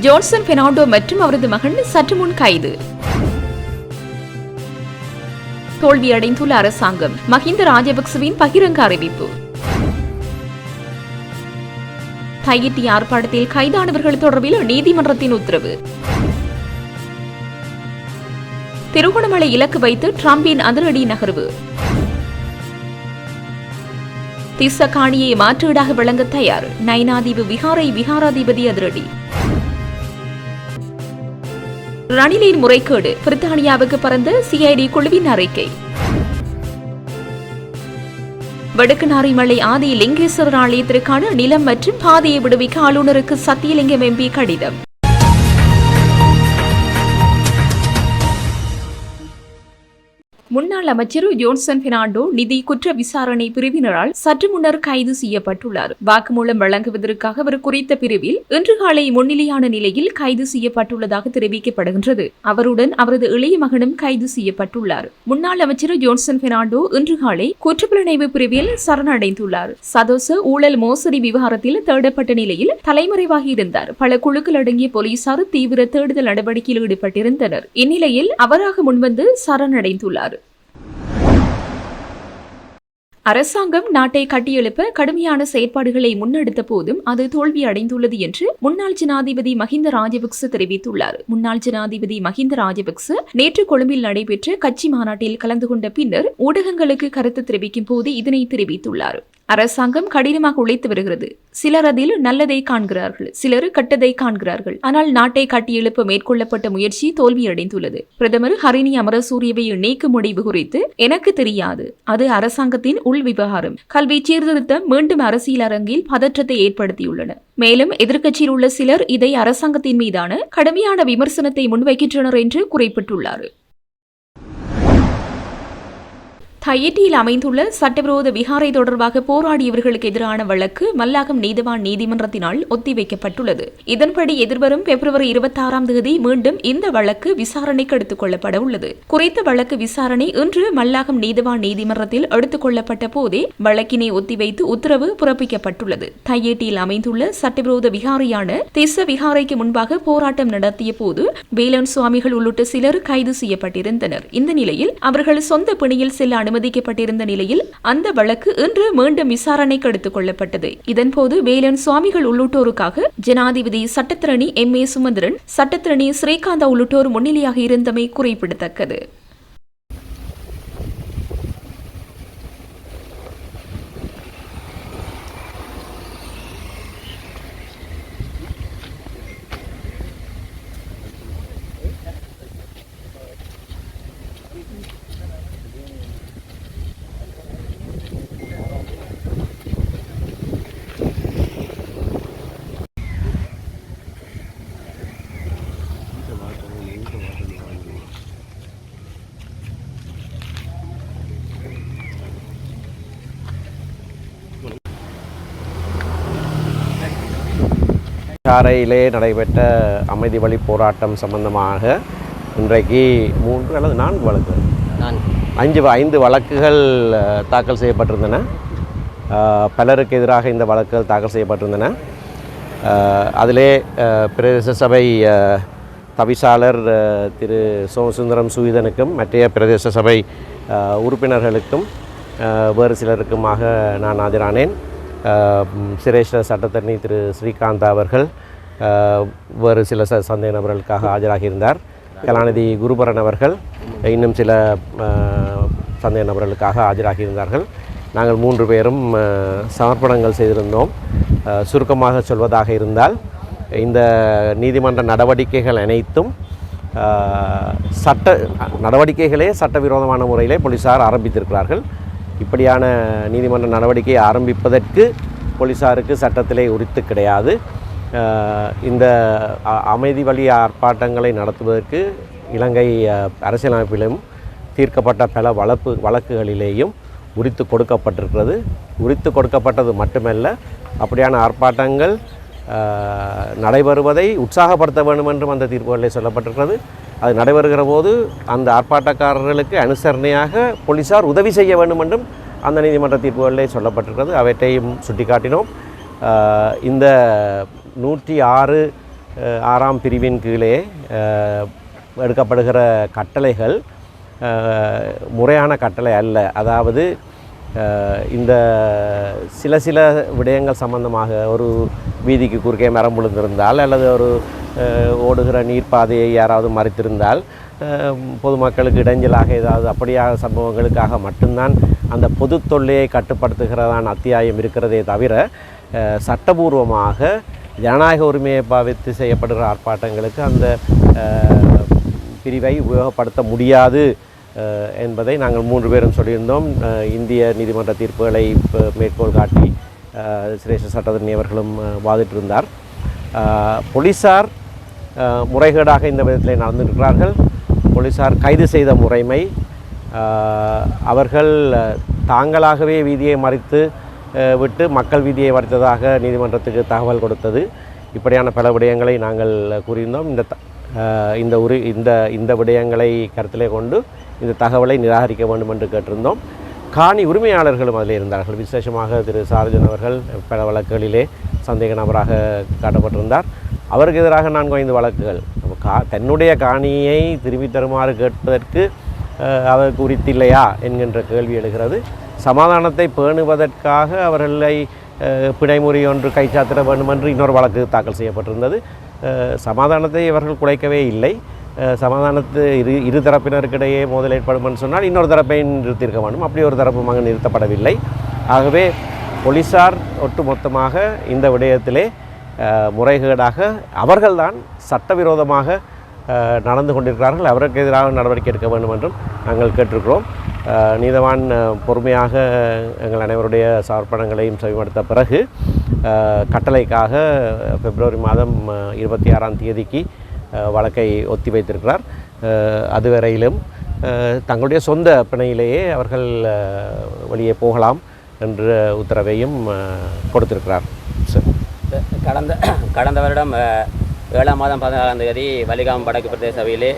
Johnson Fernando மற்றும் அவரது மகன் சற்று முன் கைது. தோல்வியடைந்துள்ள அரசாங்கம் மஹிந்த ராஜபக்சவின் பகிரங்க அறிவிப்பு. தையிட்டி ஆர்ப்பாட்டத்தில் கைதானவர்கள் தொடர்பில் நீதிமன்றத்தின் உத்தரவு. திருகோணமலை இலக்கு வைத்து டிரம்பின் அதிரடி நகர்வு. திஸ்ஸ காணியை மாற்றீடாக வழங்க தயார். நைனாதீவு விகாரை விகாராதிபதி அதிரடி. ரணிலின் முறைகேடு. பிரித்தானியாவுக்கு பறந்த சிஐடி குழுவின் அறிக்கை. வடக்கு நாரிமலை ஆதி லிங்கேஸ்வரர் ஆலயத்திற்கான நிலம் மற்றும் பாதையை விடுவிக்க ஆளுநருக்கு சத்தியலிங்கம் எம்பி கடிதம். முன்னாள் அமைச்சர் ஜோன்சன் பெர்னாண்டோ நிதி குற்ற விசாரணை பிரிவினரால் சற்று முன்னர் கைது செய்யப்பட்டுள்ளார். வாக்குமூலம் வழங்குவதற்காக அவர் குறித்த பிரிவில் இன்று காலை முன்னிலையான நிலையில் கைது செய்யப்பட்டுள்ளதாக தெரிவிக்கப்படுகின்றது. அவருடன் அவரது இளைய மகனும் கைது செய்யப்பட்டுள்ளார். முன்னாள் அமைச்சர் ஜோன்சன் பெர்னாண்டோ இன்று காலை குற்றப்புலனாய்வு பிரிவில் சரணடைந்துள்ளார். சதோச ஊழல் மோசடி விவகாரத்தில் தேடப்பட்ட நிலையில் தலைமறைவாகி இருந்தார் பல குழுக்கள் அடங்கிய போலீசார் தீவிர தேடுதல் நடவடிக்கையில் ஈடுபட்டிருந்தனர். இந்நிலையில் அவராக முன்வந்து சரணடைந்துள்ளார். அரசாங்கம் நாட்டை கட்டியெழுப்ப கடுமையான செயற்பாடுகளை முன்னெடுத்த போதும் அது தோல்வி அடைந்துள்ளது என்று முன்னாள் ஜனாதிபதி மஹிந்த ராஜபக்ச தெரிவித்துள்ளார். முன்னாள் ஜனாதிபதி மஹிந்த ராஜபக்ச நேற்று கொழும்பில் நடைபெற்ற கட்சி மாநாட்டில் கலந்து கொண்ட பின்னர் ஊடகங்களுக்கு கருத்து தெரிவிக்கும் போது இதனை தெரிவித்துள்ளார். அரசாங்கம் கடினமாக உழைத்து வருகிறது. சிலர் அதில் நல்லதை காண்கிறார்கள் சிலர் கட்டதை காண்கிறார்கள். ஆனால் நாட்டை கட்டியெழுப்ப மேற்கொள்ளப்பட்ட முயற்சி தோல்வியடைந்துள்ளது. பிரதமர் ஹரிணி அமரசூரியவை நீக்கும் முடிவு குறித்து எனக்கு தெரியாது. அது அரசாங்கத்தின் உள் விவகாரம். கல்வி சீர்திருத்தம் மீண்டும் அரசியல் அரங்கில் பதற்றத்தை ஏற்படுத்தியுள்ளன. மேலும் எதிர்க்கட்சியில் உள்ள சிலர் இதை அரசாங்கத்தின் மீதான கடுமையான விமர்சனத்தை முன்வைக்கின்றனர் என்று குறிப்பிட்டுள்ளார். தயிட்டியில் அமைந்துள்ள சட்டவிரோத விகாரை தொடர்பாக போராடியவர்களுக்கு எதிரான வழக்கு மல்லாகம் நீதவான் நீதிமன்றத்தினால் ஒத்திவைக்கப்பட்டுள்ளது. இதன்படி எதிர்வரும் பிப்ரவரி இருபத்தி ஆறாம் தேதி மீண்டும் இந்த வழக்கு விசாரணைக்கு எடுத்துக் கொள்ளப்பட உள்ளது. குறித்த வழக்கு விசாரணை இன்று மல்லாகம் நீதவான் நீதிமன்றத்தில் எடுத்துக் கொள்ளப்பட்ட போதே வழக்கினை ஒத்திவைத்து உத்தரவு பிறப்பிக்கப்பட்டுள்ளது. தையேட்டியில் அமைந்துள்ள சட்டவிரோத விகாரியான திச விகாரைக்கு முன்பாக போராட்டம் நடத்திய போது வேலன் சுவாமிகள் உள்ளிட்ட சிலர் கைது செய்யப்பட்டிருந்தனர். இந்த நிலையில் அவர்கள் சொந்த பிணியில் செல்ல அனுமதிக்கப்பட்டிருந்த நிலையில் அந்த வழக்கு இன்று மீண்டும் விசாரணைக்கு எடுத்துக் கொள்ளப்பட்டது. இதன்போது வேலன் சுவாமிகள் உள்ளிட்டோருக்காக ஜனாதிபதி சட்டத்திரணி எம் ஏ சுமந்திரன் சட்டத்திரணி ஸ்ரீகாந்தா உள்ளிட்டோர் முன்னிலையாக இருந்தமை குறிப்பிடத்தக்கது. காரையிலே நடைபெற்ற அமைதி வழி போராட்டம் சம்பந்தமாக இன்றைக்கு மூன்று அல்லது நான்கு வழக்குகள் நான் அஞ்சு ஐந்து வழக்குகள் தாக்கல் செய்யப்பட்டிருந்தன. பலருக்கு எதிராக இந்த வழக்குகள் தாக்கல் செய்யப்பட்டிருந்தன. அதிலே பிரதேச சபை தவிசாளர் திரு சோமசுந்தரம் சுவீதனுக்கும் மற்றைய பிரதேச சபை உறுப்பினர்களுக்கும் வேறு சிலருக்குமாக நான் ஆஜரானேன். சிரேஷ்ட சட்டத்தரணி திரு ஸ்ரீகாந்த் அவர்கள் வேறு சில ச சந்தேக நபர்களுக்காக ஆஜராகியிருந்தார். கலாநிதி குருபரன் அவர்கள் இன்னும் சில சந்தேக நபர்களுக்காக ஆஜராகியிருந்தார்கள். நாங்கள் மூன்று பேரும் சமர்ப்பணங்கள் செய்திருந்தோம். சுருக்கமாக சொல்வதாக இருந்தால் இந்த நீதிமன்ற நடவடிக்கைகள் அனைத்தும் சட்ட நடவடிக்கைகளே சட்டவிரோதமான முறையிலே போலீஸார் ஆரம்பித்திருக்கிறார்கள். இப்படியான நீதிமன்ற நடவடிக்கையை ஆரம்பிப்பதற்கு போலீஸாருக்கு சட்டத்திலே உரித்து கிடையாது. இந்த அமைதி வழி ஆர்ப்பாட்டங்களை நடத்துவதற்கு இலங்கை அரசியலமைப்பிலும் தீர்க்கப்பட்ட பல வழப்பு வழக்குகளிலேயும் உரித்து கொடுக்கப்பட்டிருக்கிறது. உரித்து கொடுக்கப்பட்டது மட்டுமல்ல அப்படியான ஆர்ப்பாட்டங்கள் நடைபெறுவதை உற்சாகப்படுத்த வேண்டும் என்றும் அந்த தீர்ப்புகளில் சொல்லப்பட்டிருக்கிறது. அது நடைபெறுகிற போது அந்த ஆர்ப்பாட்டக்காரர்களுக்கு அனுசரணையாக போலீசார் உதவி செய்ய வேண்டும் என்றும் அந்த நீதிமன்ற தீர்ப்புகளிலே சொல்லப்பட்டிருக்கிறது. அவற்றையும் சுட்டிக்காட்டினோம். இந்த நூற்றி ஆறு ஆறாம் பிரிவின் கீழே எடுக்கப்படுகிற கட்டளைகள் முறையான கட்டளை அல்ல. அதாவது இந்த சில சில விடயங்கள் சம்பந்தமாக ஒரு வீதிக்கு குறுக்கே மரம் விழுந்திருந்தால் அல்லது ஒரு ஓடுகிற நீர்ப்பாதையை யாராவது மறைத்திருந்தால் பொதுமக்களுக்கு இடைஞ்சலாக ஏதாவது அப்படியாக சம்பவங்களுக்காக மட்டும்தான் அந்த பொது தொல்லையை கட்டுப்படுத்துகிறதான அத்தியாயம் இருக்கிறதே தவிர சட்டபூர்வமாக ஜனநாயக உரிமையை பாவித்து செய்யப்படுகிற ஆர்ப்பாட்டங்களுக்கு அந்த பிரிவை உபயோகப்படுத்த முடியாது என்பதை நாங்கள் மூன்று பேரும் சொல்லியிருந்தோம். இந்திய நீதிமன்ற தீர்ப்புகளை இப்போ மேற்கோள் காட்டி சிரேஷ சிரேஷ்ட அவர்களும் வாதிட்டிருந்தார். போலீஸார் போலீசார் முறைகேடாக இந்த விதத்தில் நடந்திருக்கிறார்கள். போலீஸார் கைது செய்த முறைமை அவர்கள் தாங்களாகவே வீதியை மறித்து விட்டு மக்கள் வீதியை மறித்ததாக நீதிமன்றத்துக்கு தகவல் கொடுத்தது. இப்படியான பல விடயங்களை நாங்கள் கூறியிருந்தோம். இந்த த- இந்த உரி இந்த இந்த விடயங்களை கருத்திலே கொண்டு இந்த தகவலை நிராகரிக்க வேண்டும் என்று கேட்டிருந்தோம். காணி உரிமையாளர்களும் அதில் இருந்தார்கள். விசேஷமாக திரு சார்ஜன் அவர்கள் பல வழக்குகளிலே சந்தேக நபராக காட்டப்பட்டிருந்தார். அவருக்கு எதிராக நான்கு ஐந்து வழக்குகள். கா தன்னுடைய காணியை திரும்பி தருமாறு கேட்பதற்கு அவர் அவருக்கு உரித்தில்லையா என்கின்ற கேள்வி எழுகிறது. சமாதானத்தை பேணுவதற்காக அவர்களை பிணைமுறை ஒன்று கைச்சாத்திட வேண்டும் என்று இன்னொரு வழக்கு தாக்கல் செய்யப்பட்டிருந்தது. சமாதானத்தை இவர்கள் குலைக்கவே இல்லை. சமாதானத்து இரு இரு தரப்பினருக்கிடையே மோதல் ஏற்படும் சொன்னால் இன்னொரு தரப்பை நிறுத்தியிருக்க வேண்டும். அப்படி ஒரு தரப்பும் அங்கே நிறுத்தப்படவில்லை. ஆகவே போலீசார் ஒட்டுமொத்தமாக இந்த விடயத்திலே முறைகேடாக அவர்கள்தான் சட்டவிரோதமாக நடந்து கொண்டிருக்கிறார்கள். அவருக்கு எதிராக நடவடிக்கை எடுக்க வேண்டும் என்றும் நாங்கள் கேட்டிருக்கிறோம். நீதவான் பொறுமையாக எங்கள் அனைவருடைய சமர்ப்பணங்களையும் செவிமடுத்த பிறகு கட்டளைக்காக பிப்ரவரி மாதம் இருபத்தி ஆறாம் தேதிக்கு வழக்கை ஒத்தி வைத்திருக்கிறார். அதுவரையிலும் தங்களுடைய சொந்த பிணையிலேயே அவர்கள் வழியே வெளியே போகலாம் என்ற உத்தரவையும் கொடுத்திருக்கிறார் கடந்த கடந்த வருடம் ஏழாம் மாதம் பதினாலாம் தேதி வலிகாம் வடக்கு பிரதேச சபையிலே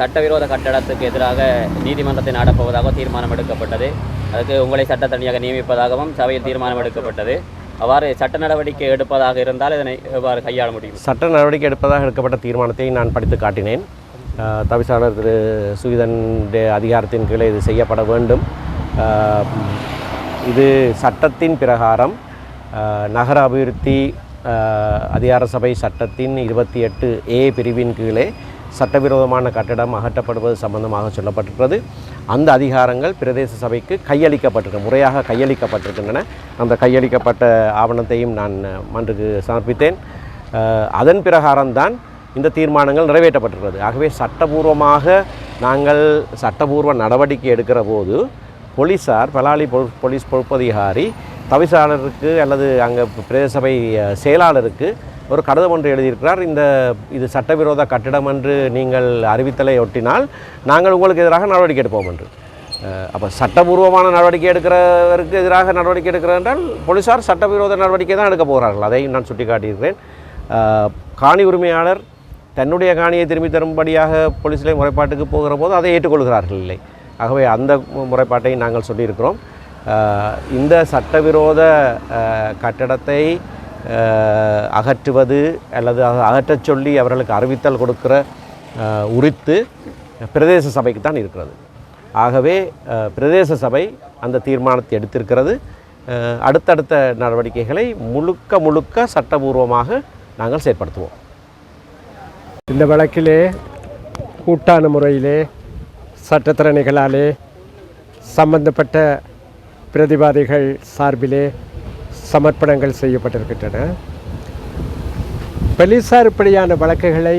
சட்டவிரோத கட்டடத்துக்கு எதிராக நீதிமன்றத்தை நாடப்போவதாக தீர்மானம் எடுக்கப்பட்டது. அதுக்கு உங்களை சட்டத்தனியாக நியமிப்பதாகவும் சபையில் தீர்மானம் எடுக்கப்பட்டது. அவ்வாறு சட்ட நடவடிக்கை எடுப்பதாக இருந்தால் இதனை எவ்வாறு கையாள முடியும்? சட்ட நடவடிக்கை எடுப்பதாக எடுக்கப்பட்ட தீர்மானத்தை நான் படித்து காட்டினேன். தவிசாளர் திரு சுகிதனுடைய அதிகாரத்தின் கீழே இது செய்யப்பட வேண்டும். இது சட்டத்தின் பிரகாரம் நகர அபிவிருத்தி அதிகார சபை சட்டத்தின் இருபத்தி எட்டு ஏ பிரிவின் கீழே சட்டவிரோதமான கட்டடம் அகற்றப்படுவது சம்பந்தமாக சொல்லப்பட்டிருக்கிறது. அந்த அதிகாரங்கள் பிரதேச சபைக்கு கையளிக்கப்பட்டிருக்க முறையாக கையளிக்கப்பட்டிருக்கின்றன. அந்த கையளிக்கப்பட்ட ஆவணத்தையும் நான் மன்றுக்கு சமர்ப்பித்தேன். அதன் பிரகாரம்தான் இந்த தீர்மானங்கள் நிறைவேற்றப்பட்டிருக்கிறது. ஆகவே சட்டபூர்வமாக நாங்கள் சட்டபூர்வ நடவடிக்கை எடுக்கிற போது போலீஸார் பலாலி பொ- போலீஸ் பொறுப்பதிகாரி தவிசாளருக்கு அல்லது அங்கே பிரதேச சபை செயலாளருக்கு ஒரு கடிதம் ஒன்று எழுதியிருக்கிறார். இந்த இது சட்டவிரோத கட்டிடம் என்று நீங்கள் அறிவித்தலை ஒட்டினால் நாங்கள் உங்களுக்கு எதிராக நடவடிக்கை எடுப்போம் என்று. அப்போ சட்டபூர்வமான நடவடிக்கை எடுக்கிறவருக்கு எதிராக நடவடிக்கை எடுக்கிறார் என்றால் போலீஸார் சட்டவிரோத நடவடிக்கை தான் எடுக்க போகிறார்கள். அதையும் நான் சுட்டிக்காட்டியிருக்கிறேன். காணி உரிமையாளர் தன்னுடைய காணியை திரும்பி தரும்படியாக போலீஸிலே முறைப்பாட்டுக்கு போகிற போது அதை ஏற்றுக்கொள்கிறார்கள் இல்லை. ஆகவே அந்த முறைப்பாட்டையும் முறைப்பாட்டை நாங்கள் சொல்லியிருக்கிறோம். இந்த சட்டவிரோத கட்டடத்தை அகற்றுவது அல்லது அகற்றச் சொல்லி அவர்களுக்கு அறிவித்தல் கொடுக்கிற உரித்து பிரதேச சபைக்கு தான் இருக்கிறது. ஆகவே பிரதேச சபை அந்த தீர்மானத்தை எடுத்திருக்கிறது. அடுத்தடுத்த நடவடிக்கைகளை முழுக்க முழுக்க சட்டபூர்வமாக நாங்கள் செயற்படுத்துவோம். இந்த வழக்கிலே கூட்டான முறையிலே சட்டத்திறனைகளாலே சம்பந்தப்பட்ட பிரதிவாதிகள் சார்பிலே சமர்ப்பணங்கள் செய்யப்பட்டிருக்கின்றன. போலீசார் இப்படியான வழக்குகளை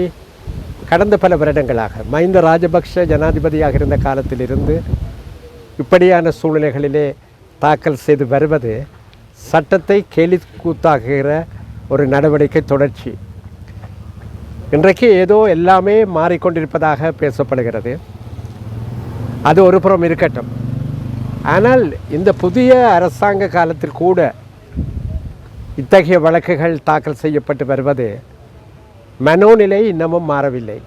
கடந்த பல வருடங்களாக மஹிந்த ராஜபக்ஷ ஜனாதிபதியாக இருந்த காலத்திலிருந்து இப்படியான சூழ்நிலைகளிலே தாக்கல் செய்து வருவது சட்டத்தை கேலி கூத்தாக்குகிற ஒரு நடவடிக்கை தொடர்ச்சி. இன்றைக்கு ஏதோ எல்லாமே மாறிக்கொண்டிருப்பதாக பேசப்படுகிறது. அது ஒரு புறம் இருக்கட்டும். ஆனால் இந்த புதிய அரசாங்க காலத்தில் கூட இத்தகைய வழக்குகள் தாக்கல் செய்யப்பட்டு வருவது மனோநிலை இன்னமும் மாறவில்லை.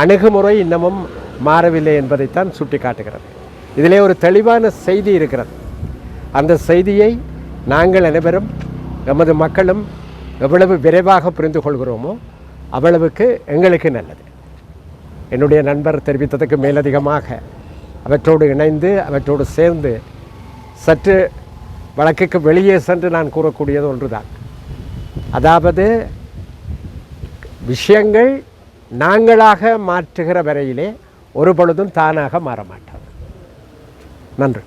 அணுகுமுறை இன்னமும் மாறவில்லை என்பதைத்தான் சுட்டிக்காட்டுகிறது. இதிலே ஒரு தெளிவான செய்தி இருக்கிறது. அந்த செய்தியை நாங்கள் அனைவரும் எமது மக்களும் எவ்வளவு விரைவாக புரிந்து கொள்கிறோமோ அவ்வளவுக்கு எங்களுக்கு நல்லது. என்னுடைய நண்பர் தெரிவித்ததுக்கு மேலதிகமாக அவற்றோடு இணைந்து அவற்றோடு சேர்ந்து சற்று வழக்குக்கு வெளியே சென்று நான் கூறக்கூடியது ஒன்றுதான். அதாவது விஷயங்கள் நாங்களாக மாற்றுகிற வரையிலே ஒரு பொழுதும் தானாக மாற மாட்டாது நன்றி.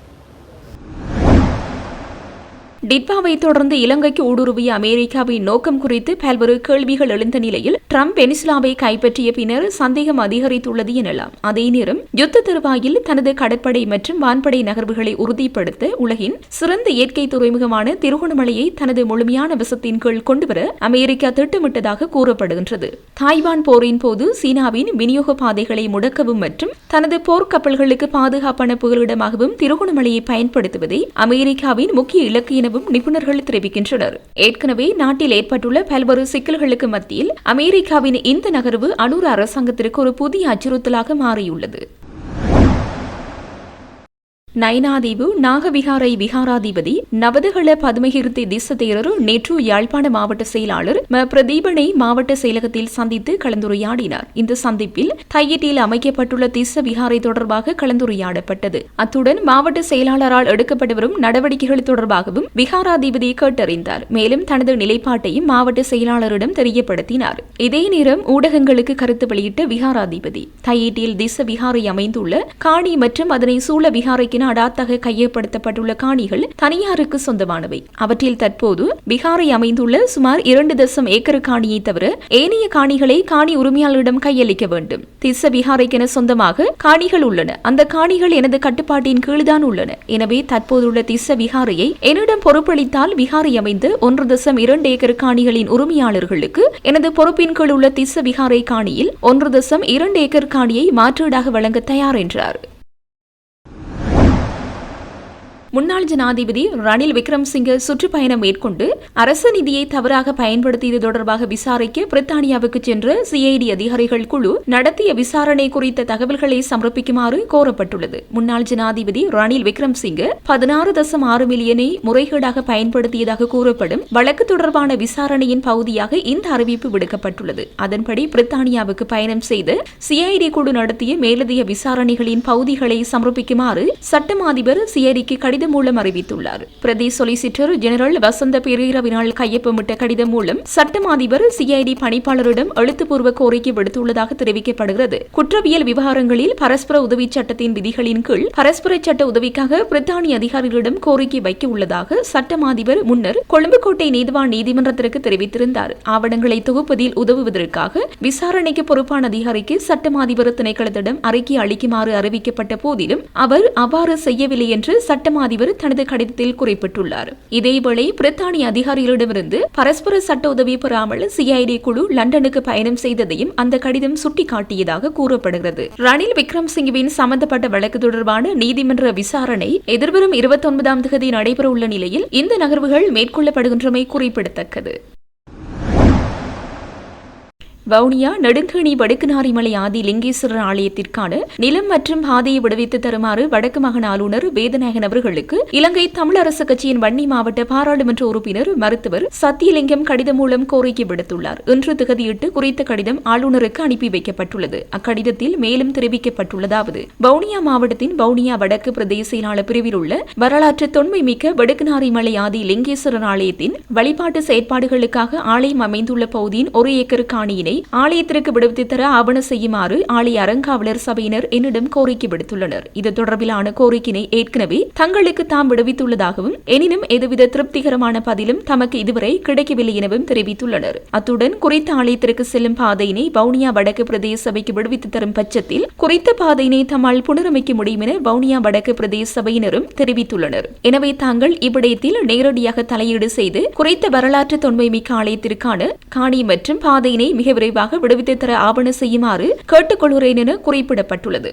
டிட்பாவை தொடர்ந்து இலங்கைக்கு ஊடுருவிய அமெரிக்காவின் நோக்கம் குறித்து பல்வேறு கேள்விகள் எழுந்த நிலையில் ட்ரம்ப் வெனிசுலாவை கைப்பற்றிய பின்னர் சந்தேகம் அதிகரித்துள்ளது எனலாம். அதே நேரம் யுத்த தருவாயில் தனது கடற்படை மற்றும் வான்படை நகர்வுகளை உறுதிப்படுத்த உலகின் சிறந்த இயற்கை துறைமுகமான திருகோணமலையை தனது முழுமையான வசத்தின் கீழ் கொண்டுவர அமெரிக்கா திட்டமிட்டதாக கூறப்படுகின்றது. தாய்வான் போரின் போது சீனாவின் விநியோக பாதைகளை முடக்கவும் மற்றும் தனது போர்க்கப்பல்களுக்கு பாதுகாப்பான புகலிடமாகவும் திருகோணமலையை பயன்படுத்துவதை அமெரிக்காவின் முக்கிய இலக்கு எனவும் நிபுணர்கள் தெரிவிக்கின்றனர். ஏற்கனவே நாட்டில் ஏற்பட்டுள்ள பல்வேறு சிக்கல்களுக்கு மத்தியில் அமெரிக்காவின் இந்த நகர்வு அனூர் அரசாங்கத்திற்கு ஒரு புதிய அச்சுறுத்தலாக மாறியுள்ளது. நயனாதீவு நாகவிகாரை விகாராதிபதி நவதகள பதுமகிருத்தி திசதேரர் நேற்று யாழ்ப்பாண மாவட்ட செயலாளர் ம. பிரதீபனை மாவட்ட செயலகத்தில் சந்தித்து கலந்துரையாடினார். இந்த சந்திப்பில் தையிட்டில் அமைக்கப்பட்டுள்ள திச விகாரை தொடர்பாக கலந்துரையாடப்பட்டது. அத்துடன் மாவட்ட செயலாளரால் எடுக்கப்பட்டு வரும் நடவடிக்கைகள் தொடர்பாகவும் விகாராதிபதி கேட்டறிந்தார். மேலும் தனது நிலைப்பாட்டையும் மாவட்ட செயலாளரிடம் தெரியப்படுத்தினார். இதே நேரம் ஊடகங்களுக்கு கருத்து வெளியிட்ட விகாராதிபதி தையிட்டில் திச விகாரை அமைந்துள்ள காணி மற்றும் அதனை சூழ விகாரைக்கு அடாத்தாக கையப்படுத்தப்பட்டுள்ள காணிகள் தனியாருக்கு சொந்தமானவை. அவற்றில் தற்போது பீகாரை அமைந்துள்ள சுமார் இரண்டு தசம் ஏக்கர் காணியை தவிர ஏனைய காணிகளை காணி உரிமையாளரிடம் கையளிக்க வேண்டும். திச பீகாரைக்கென சொந்தமாக காணிகள் உள்ளன. அந்த காணிகள் எனது கட்டுப்பாட்டின் கீழ்தான் உள்ளன. எனவே தற்போதுள்ள திச விகாரையை என்னிடம் பொறுப்பளித்தால் விகாரை அமைந்து ஒன்று தசம் இரண்டு ஏக்கர் காணிகளின் உரிமையாளர்களுக்கு எனது பொறுப்பின் கீழ் உள்ள திச விகாரை காணியில் ஒன்று தசம் இரண்டு ஏக்கர் காணியை மாற்றீடாக வழங்க தயார் என்றார். முன்னாள் ஜனாதிபதி ரணில் விக்ரம்சிங்கே சுற்றுப்பயணம் மேற்கொண்டு அரசு நிதியை தவறாக பயன்படுத்தியது தொடர்பாக விசாரிக்க பிரித்தானியாவுக்கு சென்ற சிஐடி அதிகாரிகள் குழு நடத்திய விசாரணை குறித்த தகவல்களை சமர்ப்பிக்குமாறு கோரப்பட்டுள்ளது. முன்னாள் ஜனாதிபதி ரணில் விக்ரம்சிங்கே பதினாறு தசம் ஆறு மில்லியனை முறைகேடாக பயன்படுத்தியதாக கூறப்படும் வழக்கு தொடர்பான விசாரணையின் பகுதியாக இந்த அறிவிப்பு விடுக்கப்பட்டுள்ளது. அதன்படி பிரித்தானியாவுக்கு பயணம் செய்து சிஐடி குழு நடத்திய மேலதிக விசாரணைகளின் பகுதிகளை சமர்ப்பிக்குமாறு சட்டம் அதிபர் சிஐடிக்கு கடிதம் கடிதம் மூலம் அறிவித்துள்ளார். பிரதி சொலிசிட்டர் ஜெனரல் வசந்த பெரேரவினால் கையொப்பமிட்ட கடிதம் மூலம் சட்டம் அதிபர் சிஐடி பணிப்பாளரிடம் எழுத்துப்பூர்வ கோரிக்கை விடுத்துள்ளதாக தெரிவிக்கப்படுகிறது. குற்றவியல் விவகாரங்களில் பரஸ்பர உதவி சட்டத்தின் விதிகளின் கீழ் பரஸ்பர சட்ட உதவிக்காக பிரித்தானிய அதிகாரிகளிடம் கோரிக்கை வைக்க உள்ளதாக சட்டம் அதிபர் முன்னர் கொழும்புக்கோட்டை நீதிவான் நீதிமன்றத்திற்கு தெரிவித்திருந்தார். ஆவணங்களை தொகுப்பதில் உதவுவதற்காக விசாரணைக்கு பொறுப்பான அதிகாரிக்கு சட்டம் அதிபர் திணைக்களத்திடம் அறிக்கை அளிக்குமாறு அறிவிக்கப்பட்ட போதிலும் அவர் அவ்வாறு செய்யவில்லை என்று சட்டம் அதிபர் தனது கடிதத்தில் குறிப்பிட்டுள்ளார். இதேவேளை பிரித்தானிய அதிகாரிகளிடமிருந்து பரஸ்பர சட்ட உதவி பெறாமல் சிஐடி குழு லண்டனுக்கு பயணம் செய்ததையும் அந்த கடிதம் சுட்டிக்காட்டியதாக கூறப்படுகிறது. ரணில் விக்ரம் சிங்குவின் சம்பந்தப்பட்ட வழக்கு தொடர்பான நீதிமன்ற விசாரணை எதிர்வரும் இருபத்தி ஒன்பதாம் தேதி நடைபெறவுள்ள நிலையில் இந்த நகர்வுகள் மேற்கொள்ளப்படுகின்றமை குறிப்பிடத்தக்கது. வவுனியா நெடுங்கணி வடுக்குநாரிமலை ஆதி லிங்கேஸ்வரர் ஆலயத்திற்கான நிலம் மற்றும் பாதையை விடுவித்து தருமாறு வடக்கு மாகாண ஆளுநர் வேதநாயகன் அவர்களுக்கு இலங்கை தமிழரசு கட்சியின் வன்னி மாவட்ட பாராளுமன்ற உறுப்பினர் மருத்துவர் சத்தியலிங்கம் கடிதம் மூலம் கோரிக்கை விடுத்துள்ளார். இன்று திகதியிட்டு குறித்த கடிதம் ஆளுநருக்கு அனுப்பி வைக்கப்பட்டுள்ளது. அக்கடிதத்தில் மேலும் தெரிவிக்கப்பட்டுள்ளதாவது வவுனியா மாவட்டத்தின் வவுனியா வடக்கு பிரதேச செயலாளர் பிரிவில் உள்ள வரலாற்று தொன்மை மிக்க வடுக்குநாரிமலை ஆதி லிங்கேஸ்வரர் ஆலயத்தின் வழிபாட்டு செயற்பாடுகளுக்காக ஆலயம் அமைந்துள்ள பகுதியின் ஒரு ஏக்கர் காணியினை ஆலயத்திற்கு விடுவித்து தர ஆவண செய்யுமாறு ஆலய அறங்காவலர் சபையினர் என்னிடம் கோரிக்கை விடுத்துள்ளனர். இது தொடர்பிலான கோரிக்கையை ஏற்கனவே தங்களுக்கு தாம் விடுவித்துள்ளதாகவும் எனினும் எதுவித திருப்திகரமான பதிலும் தமக்கு இதுவரை கிடைக்கவில்லை எனவும் தெரிவித்துள்ளனர். அத்துடன் குறித்த ஆலயத்திற்கு செல்லும் பாதையினை வவுனியா வடக்கு பிரதேச சபைக்கு விடுவித்து தரும் பட்சத்தில் குறித்த பாதையினை தம்மால் புனரமைக்க முடியும் என வவுனியா வடக்கு பிரதேச சபையினரும் தெரிவித்துள்ளனர். எனவே தாங்கள் இவ்விடயத்தில் நேரடியாக தலையீடு செய்து குறித்த வரலாற்று தொன்மை மிக்க ஆலயத்திற்கான காணி மற்றும் பாதையினை மிக விரைவாக விடுவித்து தர ஆவண செய்யுமாறு கேட்டுக்கொள்கிறேன் என குறிப்பிடப்பட்டுள்ளது.